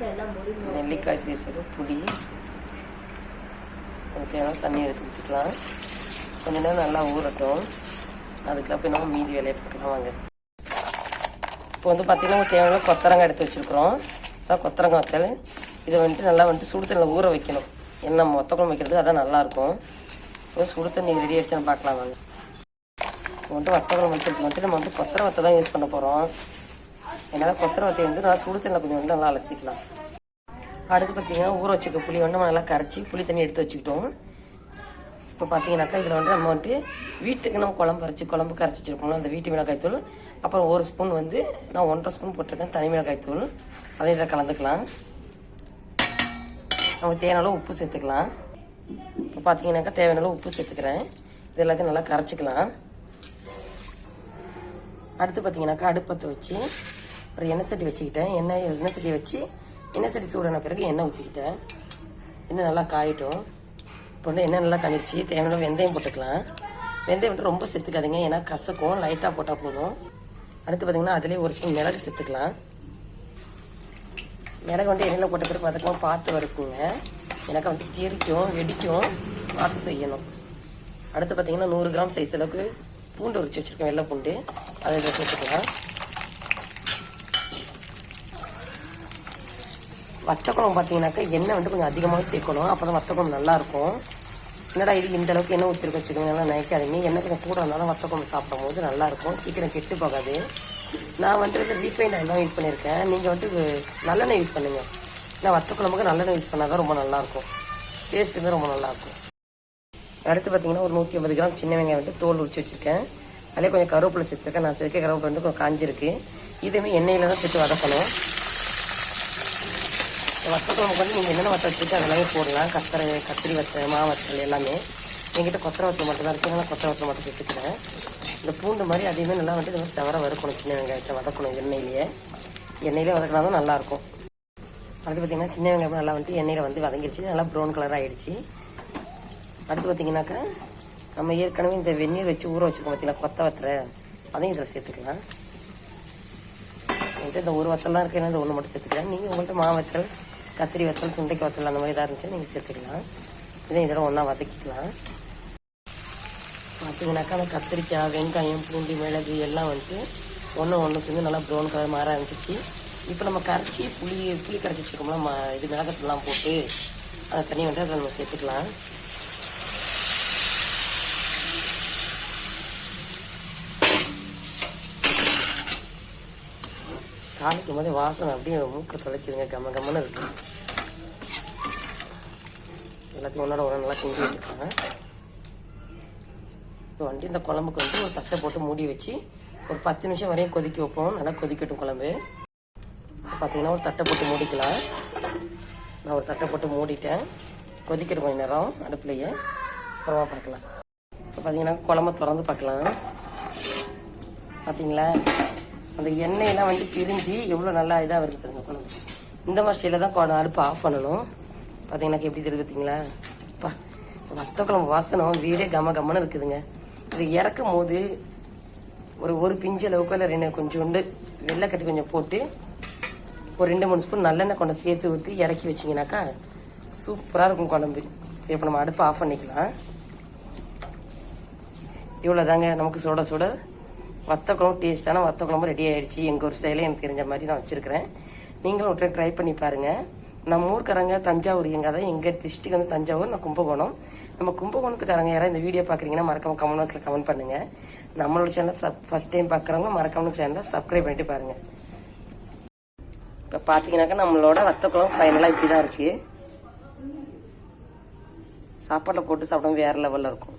நெல்லிக்காய் சீசல் புளி. அதுக்கு தேவையான தண்ணி எடுத்து ஊற்றிக்கலாம் கொஞ்ச நேரம் நல்லா ஊறட்டும். அதுக்கெல்லாம் போய் நம்ம மீதி வேலையை பார்க்கலாம் வாங்க. இப்போ வந்து பார்த்தீங்கன்னா உங்களுக்கு தேவையான கொத்தரங்காய் எடுத்து வச்சுருக்குறோம். அதான் கொத்தரங்காய் வத்தல். இதை வந்துட்டு நல்லா வந்துட்டு சுடு தண்ணியில் ஊற வைக்கணும். என்ன மொத்த குழம்பு வைக்கிறது அதான் நல்லாயிருக்கும். இப்போ சுடு தண்ணி ரெடி ஆயிடுச்சான்னு பார்க்கலாம் வாங்க. இப்போ வந்துட்டு வத்த குழம்பு வைக்கிறதுக்கு வந்துட்டு நம்ம வந்து கொத்தரை வத்தை தான் யூஸ் பண்ண போகிறோம் என்னால் கொத்தரவத்தை வந்து நான் சுடு தண்ணியில் கொஞ்சம் வந்து நல்லா அலசிக்கலாம். அடுத்து பார்த்தீங்கன்னா ஊற வச்சுக்க புளி வந்து நம்ம நல்லா கரைச்சி புளி தண்ணி எடுத்து வச்சுக்கிட்டோம். இப்போ பார்த்தீங்கன்னாக்கா இதில் வந்து நம்ம வந்துட்டு வீட்டுக்கு நம்ம குழம்பு அரைச்சி குழம்பு கரைச்சி வச்சிருக்கோம்ல அந்த வீட்டு மிளகாய் தூள். அப்புறம் ஒரு ஸ்பூன் வந்து நான் ஒன்றரை ஸ்பூன் போட்டிருக்கேன் தனி மிளகாய் தூள். அதை இதில் கலந்துக்கலாம். நம்ம தேவையான அளவு உப்பு சேர்த்துக்கலாம். இப்போ பார்த்தீங்கன்னாக்கா தேவையான அளவு உப்பு சேர்த்துக்கிறேன். இது எல்லாத்தையும் நல்லா கரைச்சிக்கலாம். அடுத்து பார்த்தீங்கன்னாக்கா அடுப்பத்தை வச்சு ஒரு எண்ணெய் சட்டி வச்சுக்கிட்டேன். எண்ணெய் எண்ணெய் சட்டியை வச்சு எண்ணெய் சட்டி சூடான பிறகு எண்ணெய் ஊற்றிக்கிட்டேன் எண்ணெய் நல்லா காயிட்டும். இப்போ வந்து எண்ணெய் நல்லா காஞ்சிருச்சு. தேவையான வெந்தயம் போட்டுக்கலாம். வெந்தயம் மட்டும் ரொம்ப சேர்த்துக்காதீங்க ஏன்னா கசக்கும். லைட்டாக போட்டால் போதும். அடுத்து பார்த்தீங்கன்னா அதிலே ஒரு ஸ்பூன் மிளகு சேர்த்துக்கலாம் மிளகு வந்து எண்ணெயில் போட்ட பிறகு பதக்கமாக பார்த்து வறுக்குங்க. எனக்கு வந்து தெரிக்கும் வெடிக்கும். பார்த்து செய்யணும். அடுத்து பார்த்தீங்கன்னா நூறு கிராம் சைஸ் அளவுக்கு பூண்டு உரிச்சு வச்சுருக்கேன். வெள்ளை பூண்டு. அதை சேர்த்துக்கலாம். வத்த குழம்பு பார்த்தீங்கன்னாக்கா எண்ணெய் வந்து கொஞ்சம் அதிகமாக சேர்க்கணும். அப்போ தான் வத்த குழம்பு நல்லாயிருக்கும். என்னடா இது இந்த அளவுக்கு எண்ணெய் ஊற்றி வச்சுக்கோங்க எல்லாம் நினைக்காதீங்க எண்ணெய் கொஞ்சம் கூட இருந்தாலும் வத்த குழம்பு சாப்பிடும் போது நல்லாயிருக்கும். சீக்கிரம் கெட்டு போகாது. நான் வந்து ரீஃபைண்ட் ஆயில் தான் யூஸ் பண்ணியிருக்கேன். நீங்கள் வந்து நல்லெண்ணெய் யூஸ் பண்ணுங்கள் நான் வத்த குழம்புக்கு நல்லெண்ணெய் யூஸ் பண்ணால் தான் ரொம்ப நல்லாயிருக்கும். டேஸ்ட் வந்து ரொம்ப நல்லாயிருக்கும். அடுத்து பார்த்தீங்கன்னா ஒரு நூற்றி ஐம்பது கிராம் சின்ன வெங்காயம் வந்து தோல் உரிச்சு வச்சுருக்கேன். அதிலே கொஞ்சம் கருவேப்பிலை சேர்த்துருக்கேன். நான் சேர்க்க கருவேப்பிலை வந்து கொஞ்சம் காஞ்சிருக்கு. இதுவுமே எண்ணெயில் தான் சேர்த்து வதக்கணும். வத்த வந்து நீங்கள் என்னென்ன வத்த வச்சுட்டு அதெல்லாமே போடலாம். கத்தரை கத்திரி வத்த மா வத்தல் எல்லாமே. எங்கிட்ட கொத்தரை வத்தல் மட்டும் தான் இருக்குது அதனால் கொத்தரை வத்தல் மட்டும் சேர்த்துக்கிறேன். இந்த பூண்டு மாதிரி அதையுமே நல்லா வந்துட்டு இந்த தவற வறுக்கணும். சின்ன வெங்காயத்தை வதக்கணும் எண்ணெயிலேயே. எண்ணெயிலே வதக்கினா தான் நல்லாயிருக்கும். அடுத்து பார்த்தீங்கன்னா சின்ன வெங்காயம் நல்லா வந்துட்டு எண்ணெயில் வந்து வதங்கிடுச்சு நல்லா ப்ரௌன் கலர் ஆகிடுச்சு அடுத்து பார்த்தீங்கன்னாக்கா நம்ம ஏற்கனவே இந்த வெந்நீர் வச்சு ஊற வச்சுருக்கோம் பார்த்தீங்களா கொத்த வத்தரை அதையும் இதில் சேர்த்துக்கலாம். என்கிட்ட இந்த ஒரு வத்தல் தான் இந்த ஒன்று மட்டும் சேர்த்துக்கிறேன். நீங்கள் உங்கள்கிட்ட மாவத்தல் கத்திரி வத்தல் சுண்டைக்கு வத்தல் அந்த மாதிரி தான் இருந்துச்சு. நீங்கள் சேர்த்துக்கலாம். இதையும் இதெல்லாம் ஒன்றா வதக்கிக்கலாம். பார்த்தீங்கன்னாக்கா அந்த கத்திரிக்காய் வெங்காயம் பூண்டு மிளகு எல்லாம் வந்துட்டு ஒன்று ஒன்று சேர்ந்து நல்லா ப்ரௌன் கலர் மாற ஆரம்பிச்சிச்சு இப்போ நம்ம கரைச்சி புளி புளி கரைச்சி வச்சுருக்கோம்ல ம இது மிளகத்தெல்லாம் போட்டு அந்த தண்ணி வந்துட்டு அதை நம்ம சேர்த்துக்கலாம். தாளிக்கும் போதே வாசனை அப்படியே மூக்க தொலைக்குதுங்க. கம்ம கம்மன்னு இருக்கு. எல்லாத்தையும் ஒன்றோட நல்லா கிண்டி வச்சுருக்காங்க. இப்போ வந்துட்டு இந்த குழம்புக்கு வந்து ஒரு தட்டை போட்டு மூடி வச்சு ஒரு பத்து நிமிஷம் வரையும் கொதிக்க வைப்போம். நல்லா கொதிக்கட்டும் குழம்பு. பார்த்தீங்கன்னா ஒரு தட்டை போட்டு மூடிக்கலாம். நான் ஒரு தட்டை போட்டு மூடிட்டேன். கொதிக்கிற கொஞ்ச நேரம் அடுப்புலையே. அப்புறமா பார்க்கலாம். இப்போ பார்த்தீங்கன்னா குழம்பு திறந்து பார்க்கலாம். பார்த்தீங்களா? அந்த எண்ணெயெல்லாம் வந்து பிரிஞ்சு எவ்வளோ நல்லா இதாக வருது பாருங்க குழம்பு. இந்த மாதிரி ஸ்டைலில் தான் அடுப்பு ஆஃப் பண்ணணும். பார்த்தீங்கன்னா எப்படி தெரியுது பார்த்தீங்களா பா வத்த குழம்பு வாசனை வீடே கம கம்மன்னு இருக்குதுங்க. இது இறக்கும் போது ஒரு ஒரு பிஞ்சு அளவுக்கு இல்லை ரெண்டு கொஞ்சோண்டு வெள்ளைக்கட்டி கொஞ்சம் போட்டு ஒரு ரெண்டு மூணு ஸ்பூன் நல்லெண்ணெய் கொண்டு சேர்த்து ஊற்றி இறக்கி வச்சிங்கனாக்கா சூப்பராக இருக்கும் குழம்பு. சரி இப்போ நம்ம அடுப்பு ஆஃப் பண்ணிக்கலாம். இவ்வளோதாங்க நமக்கு சுட சுட வத்த குழம்பு டேஸ்டான வத்த குழம்பு ரெடி ஆயிடுச்சு எங்கள் ஒரு ஸ்டைலில் எனக்கு தெரிஞ்ச மாதிரி நான் வச்சுருக்கிறேன். நீங்களும் ஒரு ட்ரை பண்ணி பாருங்கள் நம்ம ஊர்க்காரங்க தஞ்சாவூர் எங்கள் அதாவது எங்கள் டிஸ்ட்ரிக் வந்து தஞ்சாவூர் நான் கும்பகோணம். நம்ம கும்பகோணத்துக்காரங்க யாராவது இந்த வீடியோ பார்க்குறீங்கன்னா மறக்காம கமெண்ட் பாக்ஸில் கமெண்ட் பண்ணுங்கள் நம்மளோட சேனல் சப் ஃபஸ்ட் டைம் பார்க்குறவங்க மறக்காம சேனலை சப்ஸ்கிரைப் பண்ணிட்டு பாருங்கள் இப்போ பார்த்தீங்கன்னாக்கா நம்மளோட வத்த குழம்பு ஃபைனலாக இப்படி தான் இருக்குது சாப்பாட்டில் போட்டு சாப்பிடும் வேறு லெவலில் இருக்கும்.